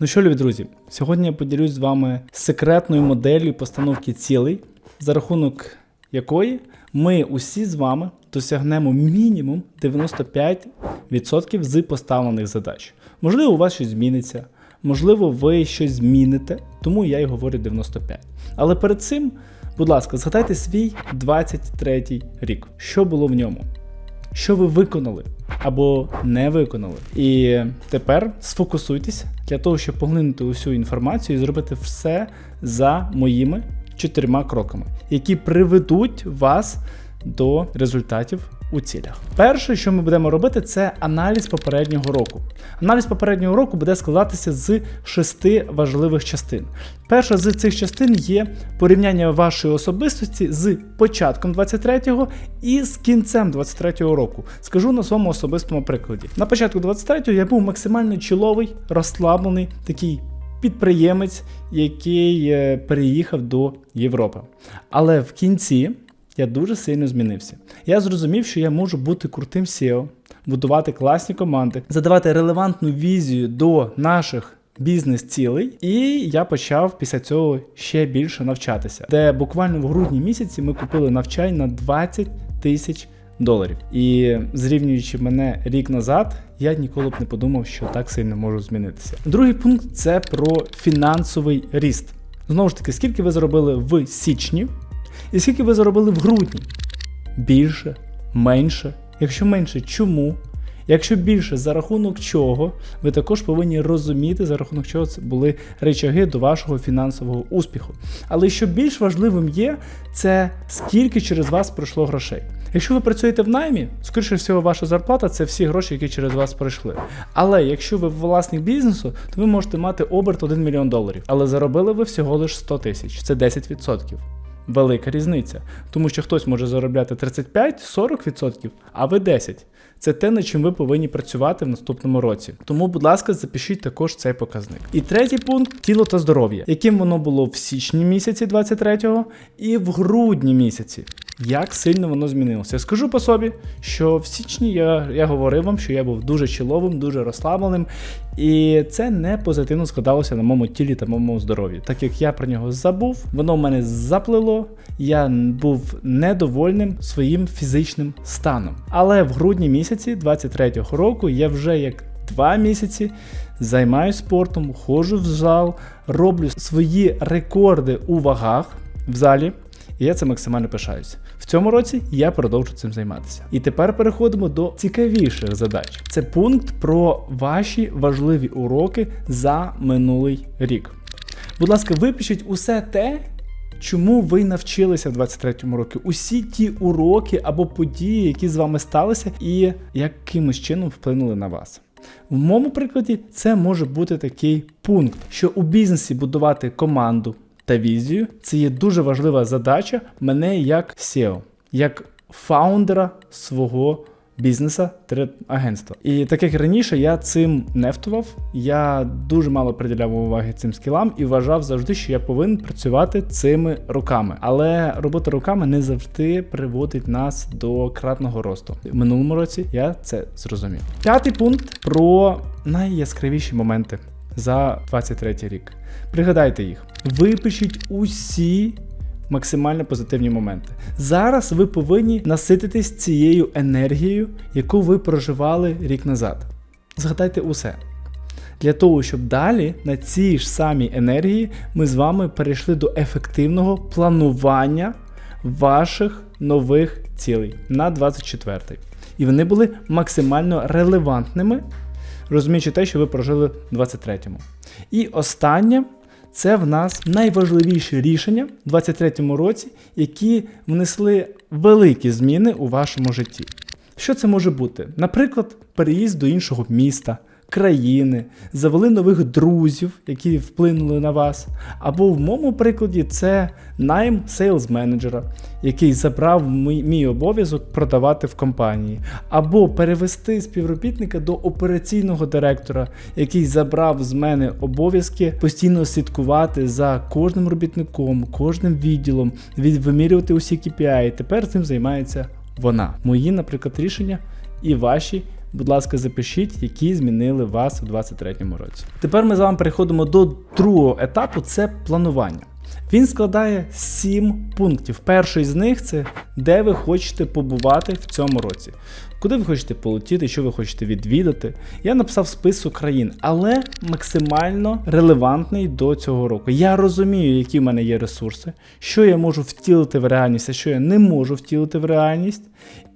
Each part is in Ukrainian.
Ну що, любі друзі, сьогодні я поділюсь з вами секретною моделлю постановки цілей, за рахунок якої ми усі з вами досягнемо мінімум 95% з поставлених задач. Можливо, у вас щось зміниться, можливо, ви щось зміните, тому я й говорю 95. Але перед цим, будь ласка, згадайте свій 23 рік. Що було в ньому? Що ви виконали або не виконали. І тепер сфокусуйтесь для того, щоб поглинути усю інформацію і зробити все за моїми чотирма кроками, які приведуть вас до результатів у цілях. Перше, що ми будемо робити, це аналіз попереднього року. Аналіз попереднього року буде складатися з шести важливих частин. Перша з цих частин є порівняння вашої особистості з початком 23-го і з кінцем 23-го року. Скажу на своєму особистому прикладі. На початку 23-го я був максимально чоловий, розслаблений, такий підприємець, який е, переїхав до Європи. Але в кінці я дуже сильно змінився. Я зрозумів, що я можу бути крутим SEO, будувати класні команди, задавати релевантну візію до наших. Бізнес-цілей, і я почав після цього ще більше навчатися. Де буквально в грудні місяці ми купили навчань на 20 тисяч доларів. І зрівнюючи мене рік назад, я ніколи б не подумав, що так сильно можу змінитися. Другий пункт це про фінансовий ріст. Знову ж таки, скільки ви заробили в січні, і скільки ви заробили в грудні? Більше, менше. Якщо менше, чому? Якщо більше, за рахунок чого, ви також повинні розуміти, за рахунок чого це були речаги до вашого фінансового успіху. Але що більш важливим є, це скільки через вас пройшло грошей. Якщо ви працюєте в наймі, скоріше всього, ваша зарплата це всі гроші, які через вас пройшли. Але якщо ви власник бізнесу, то ви можете мати оберт 1 мільйон доларів. Але заробили ви всього лише 100 тисяч, це 10% велика різниця. Тому що хтось може заробляти 35-40%, а ви 10%. Це те, над чим ви повинні працювати в наступному році. Тому, будь ласка, запишіть також цей показник. І третій пункт тіло та здоров'я, яким воно було в січні місяці 23-го і в грудні місяці. Як сильно воно змінилося? Я скажу по собі, що в січні я, я говорив вам, що я був дуже чоловим, дуже розслабленим, і це не позитивно складалося на моєму тілі та моєму здоров'ї. Так як я про нього забув, воно в мене заплило, я був недовольним своїм фізичним станом. Але в грудні місяці 23-го року я вже як два місяці займаюся спортом, ходжу в зал, роблю свої рекорди у вагах в залі. І я це максимально пишаюся. Цьому році я продовжу цим займатися. І тепер переходимо до цікавіших задач. Це пункт про ваші важливі уроки за минулий рік. Будь ласка, випишіть усе те. Чому ви навчилися в 23-му році? Усі ті уроки або події, які з вами сталися, і якимось чином вплинули на вас. В моєму прикладі це може бути такий пункт, що у бізнесі будувати команду, та візію. Це є дуже важлива задача мене як SEO, як фаундера свого бізнеса агентства. І так як раніше я цим нефтував, я дуже мало приділяв уваги цим скілам і вважав завжди, що я повинен працювати цими руками. Але робота руками не завжди приводить нас до кратного росту. В минулому році я це зрозумів. П'ятий пункт про найяскравіші моменти за 23 рік. Пригадайте їх, випишіть усі максимально позитивні моменти. Зараз ви повинні насититись цією енергією, яку ви проживали рік назад. Згадайте усе. Для того, щоб далі на цій ж самій енергії ми з вами перейшли до ефективного планування ваших нових цілей на 24 І вони були максимально релевантними розуміючи те, що ви прожили в 23-му. І останнє це в нас найважливіші рішення в 23-му році, які внесли великі зміни у вашому житті. Що це може бути? Наприклад, переїзд до іншого міста, країни, завели нових друзів, які вплинули на вас. Або в моєму прикладі це найм сейлз менеджера, який забрав мій, мій обов'язок продавати в компанії, або перевести співробітника до операційного директора, який забрав з мене обов'язки постійно слідкувати за кожним робітником, кожним відділом, вимірювати усі KPI. Тепер цим займається вона. Мої, наприклад, рішення і ваші будь ласка, запишіть, які змінили вас у 2023 році. Тепер ми з вами переходимо до другого етапу це планування. Він складає 7 пунктів. Перший з них це де ви хочете побувати в цьому році. Куди ви хочете полетіти, що ви хочете відвідати. Я написав список країн, але максимально релевантний до цього року. Я розумію, які в мене є ресурси, що я можу втілити в реальність, а що я не можу втілити в реальність.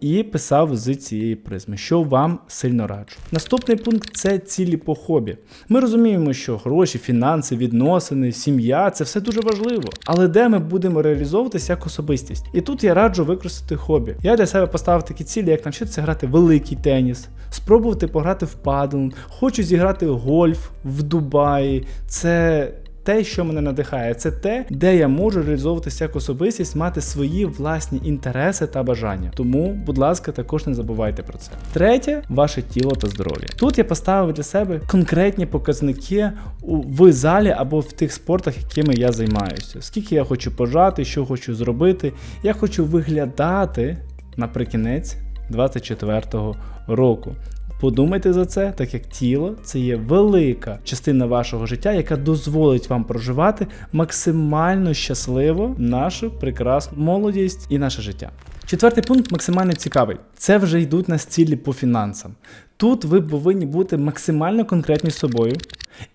І писав з цієї призми, що вам сильно раджу. Наступний пункт це цілі по хобі. Ми розуміємо, що гроші, фінанси, відносини, сім'я це все дуже важливо. Але де ми будемо реалізовуватися як особистість? І тут я раджу використати хобі. Я для себе поставив такі цілі, як навчитися грати великий теніс, спробувати пограти в падл, хочу зіграти гольф в Дубаї. Це те, що мене надихає, це те, де я можу реалізовуватися як особистість, мати свої власні інтереси та бажання. Тому, будь ласка, також не забувайте про це. Третє ваше тіло та здоров'я. Тут я поставив для себе конкретні показники в залі або в тих спортах, якими я займаюся. Скільки я хочу пожати, що хочу зробити. Я хочу виглядати наприкінець 24-го року. Подумайте за це, так як тіло це є велика частина вашого життя, яка дозволить вам проживати максимально щасливо нашу прекрасну молодість і наше життя. Четвертий пункт максимально цікавий. Це вже йдуть на цілі по фінансам. Тут ви повинні бути максимально конкретні з собою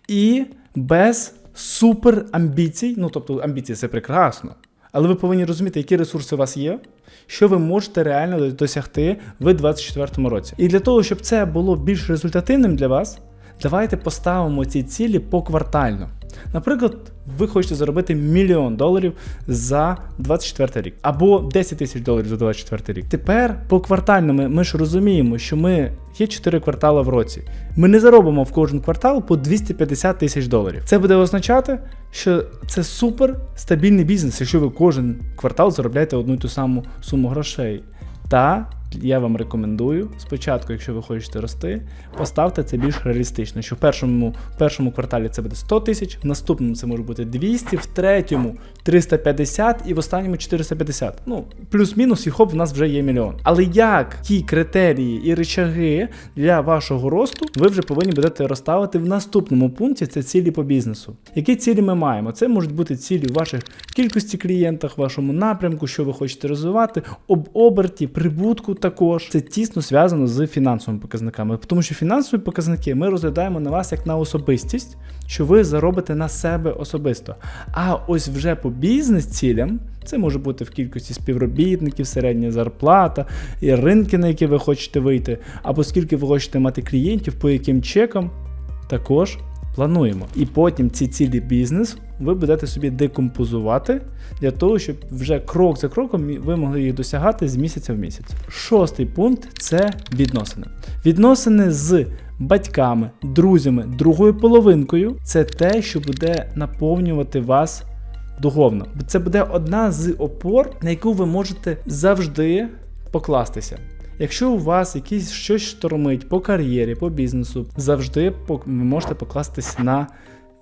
і без супер амбіцій. Ну тобто амбіції це прекрасно. Але ви повинні розуміти, які ресурси у вас є, що ви можете реально досягти в 2024 році. І для того, щоб це було більш результативним для вас, давайте поставимо ці цілі поквартально. Наприклад, ви хочете заробити мільйон доларів за 24 рік або 10 тисяч доларів за 24 рік. Тепер поквартально ми, ми ж розуміємо, що ми є 4 квартали в році. Ми не заробимо в кожен квартал по 250 тисяч доларів. Це буде означати, що це супер стабільний бізнес, якщо ви кожен квартал заробляєте одну і ту саму суму грошей. Та я вам рекомендую спочатку, якщо ви хочете рости, поставте це більш реалістично. Що в першому в першому кварталі це буде 100 тисяч, в наступному це може бути 200, в третьому 350 і в останньому 450. Ну, плюс-мінус, і хоп, в нас вже є мільйон. Але як ті критерії і речаги для вашого росту ви вже повинні будете розставити в наступному пункті це цілі по бізнесу. Які цілі ми маємо? Це можуть бути цілі в ваших кількості клієнтах, вашому напрямку, що ви хочете розвивати, об оберті, прибутку також. Це тісно зв'язано з фінансовими показниками, тому що фінансові показники ми розглядаємо на вас як на особистість, що ви заробите на себе особисто. А ось вже по бізнес-цілям. Це може бути в кількості співробітників, середня зарплата, і ринки, на які ви хочете вийти, або скільки ви хочете мати клієнтів, по яким чекам, також плануємо. І потім ці цілі бізнесу ви будете собі декомпозувати для того, щоб вже крок за кроком ви могли їх досягати з місяця в місяць. Шостий пункт це відносини. Відносини з батьками, друзями, другою половинкою це те, що буде наповнювати вас духовно. Це буде одна з опор, на яку ви можете завжди покластися. Якщо у вас якийсь щось штормить по кар'єрі, по бізнесу, завжди ви можете покластись на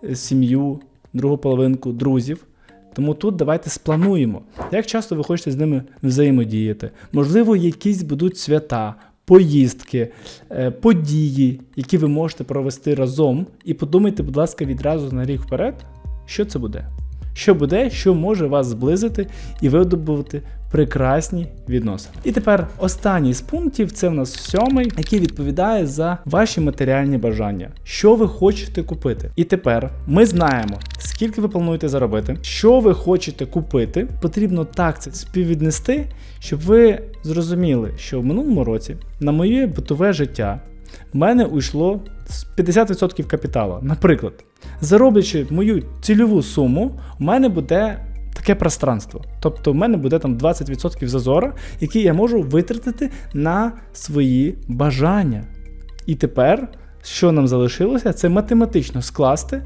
е, сім'ю, другу половинку друзів. Тому тут давайте сплануємо, як часто ви хочете з ними взаємодіяти. Можливо, якісь будуть свята, поїздки, е, події, які ви можете провести разом. І подумайте, будь ласка, відразу на рік вперед, що це буде. Що буде, що може вас зблизити і видобувати прекрасні відносини. І тепер останній з пунктів це в нас сьомий, який відповідає за ваші матеріальні бажання, що ви хочете купити. І тепер ми знаємо, скільки ви плануєте заробити, що ви хочете купити. Потрібно так це співвіднести, щоб ви зрозуміли, що в минулому році на моє битове життя в мене уйшло 50% капіталу. Наприклад, зароблячи мою цільову суму, у мене буде таке пространство. Тобто в мене буде там 20% зазора, який я можу витратити на свої бажання. І тепер, що нам залишилося, це математично скласти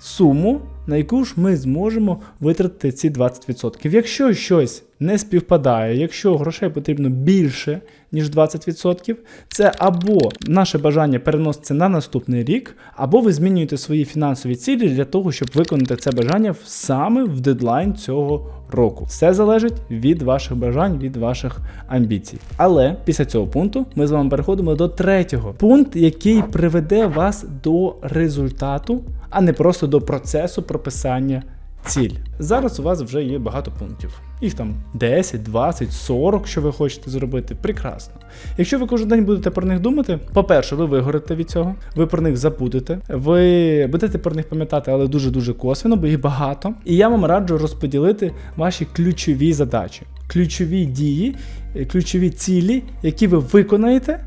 суму на яку ж ми зможемо витратити ці 20%. Якщо щось не співпадає, якщо грошей потрібно більше, ніж 20%, це або наше бажання переноситься на наступний рік, або ви змінюєте свої фінансові цілі для того, щоб виконати це бажання саме в дедлайн цього року. Все залежить від ваших бажань, від ваших амбіцій. Але після цього пункту ми з вами переходимо до третього. Пункт, який приведе вас до результату, а не просто до процесу прописання ціль. Зараз у вас вже є багато пунктів. Їх там 10, 20, 40, що ви хочете зробити. Прекрасно. Якщо ви кожен день будете про них думати, по-перше, ви вигорите від цього, ви про них забудете, ви будете про них пам'ятати, але дуже-дуже косвенно, бо їх багато. І я вам раджу розподілити ваші ключові задачі, ключові дії, е, ключові цілі, які ви виконаєте,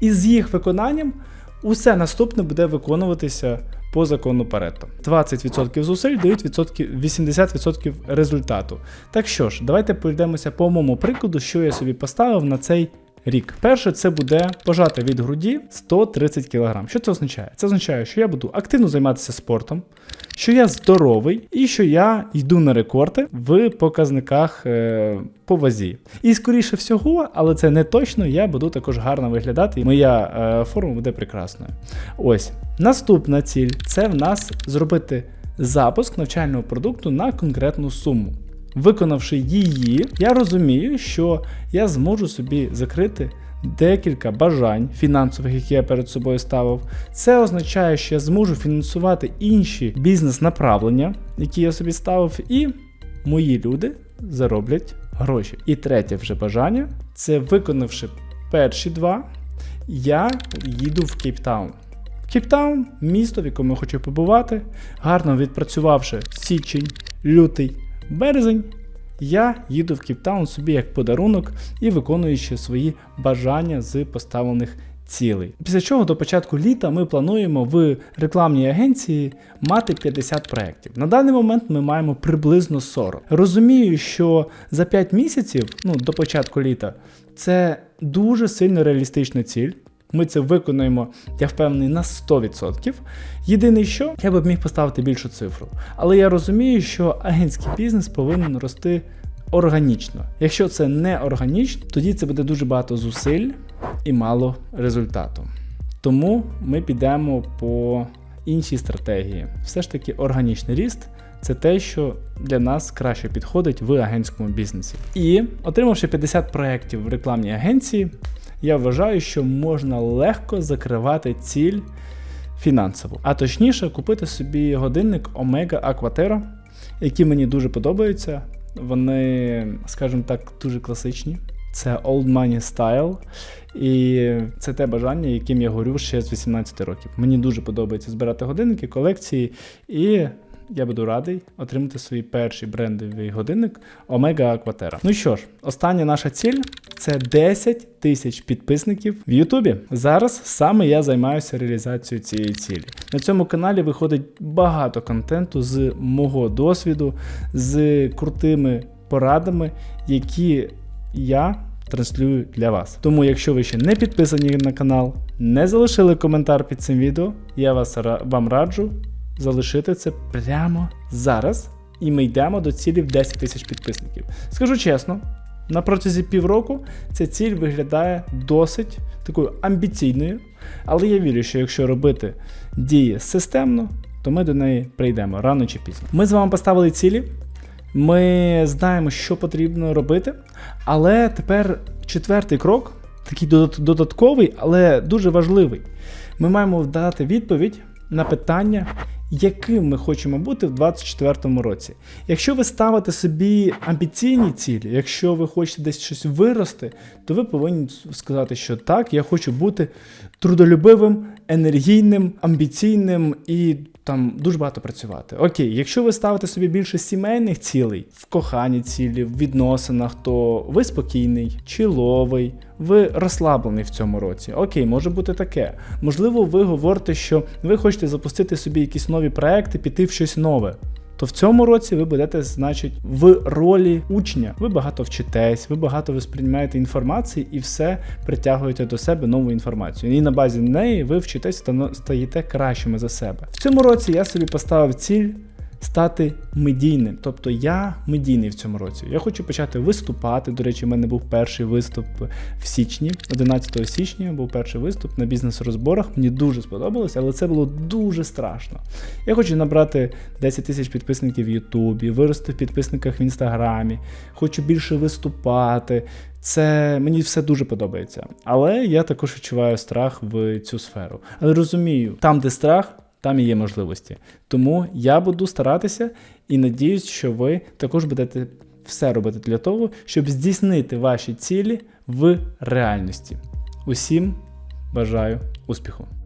і з їх виконанням усе наступне буде виконуватися по закону Паретто. 20% зусиль дають 80% результату. Так що ж, давайте пройдемося по моєму прикладу, що я собі поставив на цей рік. Перше, це буде пожати від груді 130 кг. Що це означає? Це означає, що я буду активно займатися спортом, що я здоровий і що я йду на рекорди в показниках е, по вазі. І скоріше всього, але це не точно, я буду також гарно виглядати, і моя е, форма буде прекрасною. Ось наступна ціль це в нас зробити запуск навчального продукту на конкретну суму. Виконавши її, я розумію, що я зможу собі закрити декілька бажань фінансових, які я перед собою ставив. Це означає, що я зможу фінансувати інші бізнес-направлення, які я собі ставив, і мої люди зароблять гроші. І третє вже бажання це виконавши перші два, я їду в Кейптаун. Кейптаун місто, в якому я хочу побувати, гарно відпрацювавши січень, лютий, березень, я їду в Кейптаун собі як подарунок і виконуючи свої бажання з поставлених цілей. Після чого до початку літа ми плануємо в рекламній агенції мати 50 проєктів. На даний момент ми маємо приблизно 40. Розумію, що за 5 місяців, ну до початку літа, це дуже сильно реалістична ціль. Ми це виконуємо, я впевнений, на 100%. Єдине, що я б міг поставити більшу цифру. Але я розумію, що агентський бізнес повинен рости органічно. Якщо це не органічно, тоді це буде дуже багато зусиль і мало результату. Тому ми підемо по іншій стратегії. Все ж таки, органічний ріст це те, що для нас краще підходить в агентському бізнесі. І отримавши 50 проєктів в рекламній агенції, я вважаю, що можна легко закривати ціль фінансову. А точніше, купити собі годинник Omega Aquaterra, які мені дуже подобаються. Вони, скажімо так, дуже класичні. Це Old Money Style. І це те бажання, яким я горю ще з 18 років. Мені дуже подобається збирати годинники, колекції, і я буду радий отримати свій перший брендовий годинник Omega Aquaterra. Ну що ж, остання наша ціль це 10 тисяч підписників в Ютубі. Зараз саме я займаюся реалізацією цієї цілі. На цьому каналі виходить багато контенту з мого досвіду, з крутими порадами, які я транслюю для вас. Тому, якщо ви ще не підписані на канал, не залишили коментар під цим відео, я вас вам раджу залишити це прямо зараз. І ми йдемо до цілі в 10 тисяч підписників. Скажу чесно, на протязі півроку ця ціль виглядає досить такою амбіційною, але я вірю, що якщо робити дії системно, то ми до неї прийдемо рано чи пізно. Ми з вами поставили цілі. Ми знаємо, що потрібно робити, але тепер четвертий крок, такий додат- додатковий, але дуже важливий. Ми маємо дати відповідь на питання, яким ми хочемо бути в 2024 році. Якщо ви ставите собі амбіційні цілі, якщо ви хочете десь щось вирости, то ви повинні сказати, що так, я хочу бути трудолюбивим, енергійним, амбіційним і там дуже багато працювати. Окей, якщо ви ставите собі більше сімейних цілей, в коханні цілі, в відносинах, то ви спокійний, чиловий, ви розслаблений в цьому році. Окей, може бути таке. Можливо, ви говорите, що ви хочете запустити собі якісь нові проекти, піти в щось нове. То в цьому році ви будете, значить, в ролі учня. Ви багато вчитесь, ви багато восприймаєте інформації і все притягуєте до себе нову інформацію. І на базі неї ви вчитесь та стаєте кращими за себе. В цьому році я собі поставив ціль стати медійним. Тобто я медійний в цьому році. Я хочу почати виступати. До речі, в мене був перший виступ в січні, 11 січня був перший виступ на бізнес-розборах. Мені дуже сподобалось, але це було дуже страшно. Я хочу набрати 10 тисяч підписників в Ютубі, вирости в підписниках в Інстаграмі, хочу більше виступати. Це мені все дуже подобається. Але я також відчуваю страх в цю сферу. Але розумію, там, де страх, там і є можливості. Тому я буду старатися і надіюсь, що ви також будете все робити для того, щоб здійснити ваші цілі в реальності. Усім бажаю успіху!